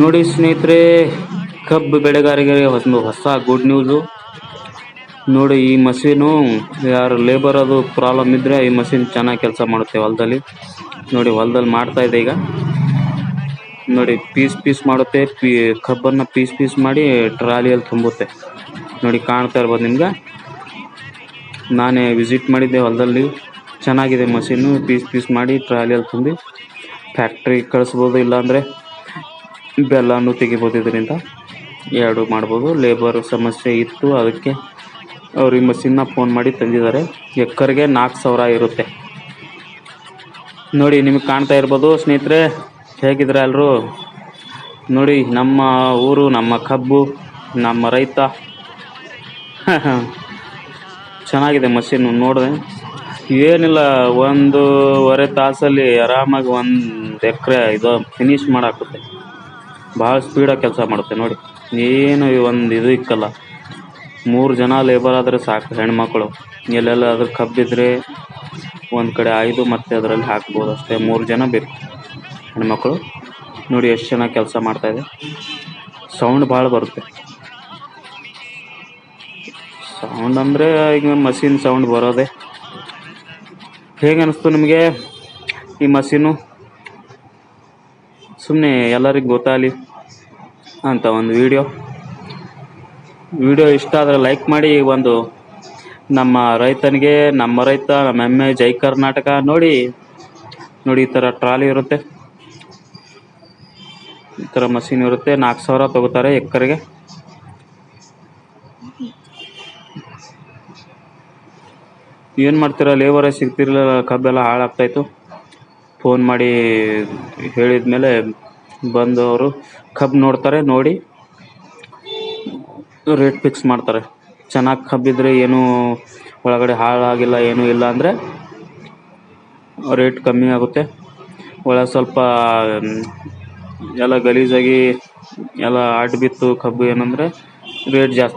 ನೋಡಿ ಸ್ನೇಹಿತರೆ, ಕಬ್ಬು ಬೆಳೆಗಾರರಿಗೆ ಹೊಸ ಗುಡ್ ನ್ಯೂಸು ನೋಡಿ ಈ ಮಷೀನು, ಯಾರು ಲೇಬರ್ ಅದು ಪ್ರಾಬ್ಲಮ್ ಇದ್ರೆ ಈ ಮಷೀನ್ ಚೆನ್ನಾಗಿ ಕೆಲಸ ಮಾಡುತ್ತೆ ಹೊಲದಲ್ಲಿ. ನೋಡಿ ಹೊಲದಲ್ಲಿ ಮಾಡ್ತಾ ಇದೆ ಈಗ. ನೋಡಿ ಪೀಸ್ ಪೀಸ್ ಮಾಡುತ್ತೆ, ಪೀ ಕಬ್ಬನ್ನು ಪೀಸ್ ಪೀಸ್ ಮಾಡಿ ಟ್ರಾಲಿಯಲ್ಲಿ ತುಂಬುತ್ತೆ. ನೋಡಿ ಕಾಣ್ತಾ ಇರ್ಬೋದು ನಿಮ್ಗೆ. ನಾನೇ ವಿಸಿಟ್ ಮಾಡಿದ್ದೆ ಹೊಲದಲ್ಲಿ. ಚೆನ್ನಾಗಿದೆ ಮಷೀನು ಪೀಸ್ ಪೀಸ್ ಮಾಡಿ ಟ್ರಾಲಿಯಲ್ಲಿ ತುಂಬಿ ಫ್ಯಾಕ್ಟ್ರಿ ಕಳಿಸ್ಬೋದು ಇಲ್ಲಾಂದರೆ. ಬೆಲ್ಲನೂ ತೆಗಿಬೋದು ಇದರಿಂದ ಎರಡು ಮಾಡ್ಬೋದು. ಲೇಬರ್ ಸಮಸ್ಯೆ ಇತ್ತು. ಅದಕ್ಕೆ ಅವ್ರು ಈ ಮಷಿನ್ನ ಫೋನ್ ಮಾಡಿ ತಂದಿದ್ದಾರೆ. ಎಕ್ಕರ್ಗೆ ನಾಲ್ಕು ಸಾವಿರ ಇರುತ್ತೆ. ನೋಡಿ, ನಿಮಗೆ ಕಾಣ್ತಾ ಇರ್ಬೋದು ಸ್ನೇಹಿತರೆ. ಹೇಗಿದ್ರೆ ಎಲ್ಲರೂ ನೋಡಿ, ನಮ್ಮ ಊರು, ನಮ್ಮ ಕಬ್ಬು, ನಮ್ಮ ರೈತ. ಚೆನ್ನಾಗಿದೆ ಮಷೀನು ನೋಡಿದೆ. ಏನಿಲ್ಲ, ಒಂದೂವರೆ ತಾಸಲ್ಲಿ ಆರಾಮಾಗಿ ಒಂದು ಎಕರೆ ಇದು ಫಿನಿಶ್ ಮಾಡಾಕುತ್ತೆ. ಭಾಳ ಸ್ಪೀಡಾಗಿ ಕೆಲಸ ಮಾಡುತ್ತೆ ನೋಡಿ. ಏನು ಒಂದು ಇದು ಇಕ್ಕಲ್ಲ. ಮೂರು ಜನ ಲೇಬರ್ ಆದರೆ ಸಾಕು ಹೆಣ್ಮಕ್ಳು. ಎಲ್ಲೆಲ್ಲ ಅದ್ರ ಕಬ್ಬಿದ್ರೆ ಒಂದು ಕಡೆ ಆಯ್ದು ಮತ್ತೆ ಅದರಲ್ಲಿ ಹಾಕ್ಬೋದು ಅಷ್ಟೇ. ಮೂರು ಜನ ಬೇಕು ಹೆಣ್ಮಕ್ಳು. ನೋಡಿ ಎಷ್ಟು ಚೆನ್ನಾಗಿ ಕೆಲಸ ಮಾಡ್ತಾ ಇದೆ. ಸೌಂಡ್ ಭಾಳ ಬರುತ್ತೆ. ಸೌಂಡ್ ಅಂದರೆ ಈಗ ಮಷಿನ್ ಸೌಂಡ್ ಬರೋದೆ. ಹೇಗೆ ಅನ್ನಿಸ್ತು ನಿಮಗೆ ಈ ಮಷೀನು ಸುಮ್ಮನೆ ಎಲ್ಲರಿಗೂ ಗೊತ್ತಾಗಲಿ ಅಂತ ಒಂದು ವಿಡಿಯೋ ವಿಡಿಯೋ ಇಷ್ಟ ಆದರೆ ಲೈಕ್ ಮಾಡಿ ಒಂದು ನಮ್ಮ ರೈತನಿಗೆ, ನಮ್ಮ ರೈತ, ನಮ್ಮ ಹೆಮ್ಮೆ ಜೈ ಕರ್ನಾಟಕ ನೋಡಿ ನೋಡಿ ಈ ಥರ ಟ್ರಾಲಿ ಇರುತ್ತೆ. ಈ ಥರ ಮಷೀನ್ ಇರುತ್ತೆ. ನಾಲ್ಕು ಸಾವಿರ ತಗೋತಾರೆ ಎಕ್ಕರಿಗೆ ಏನು ಮಾಡ್ತೀರಾ? ಲೇಬರೇ ಸಿಗ್ತಿರ್ಲಿಲ್ಲ, ಕಬ್ಬೆಲ್ಲ ಹಾಳಾಗ್ತಾಯಿತ್ತು ಫೋನ್ ಮಾಡಿ ಹೇಳಿದ ಮೇಲೆ ಬಂದು ಅವರು ಕಬ್ಬು ನೋಡ್ತಾರೆ, ನೋಡಿ. ರೇಟ್ ಫಿಕ್ಸ್ ಮಾಡ್ತಾರೆ. ಚೆನ್ನಾಗಿ ಕಬ್ಬಿದ್ರೆ ಏನೂ ಒಳಗಡೆ ಹಾಳಾಗಿಲ್ಲ, ಏನೂ ಇಲ್ಲ ಅಂದರೆ ರೇಟ್ ಕಮ್ಮಿ ಆಗುತ್ತೆ. ಒಳಗೆ ಸ್ವಲ್ಪ, ಎಲ್ಲ ಗಲೀಜಾಗಿ ಎಲ್ಲ ಅಡ್ಡ ಬಿತ್ತು ಕಬ್ಬು ಏನಂದರೆ ರೇಟ್ ಜಾಸ್ತಿ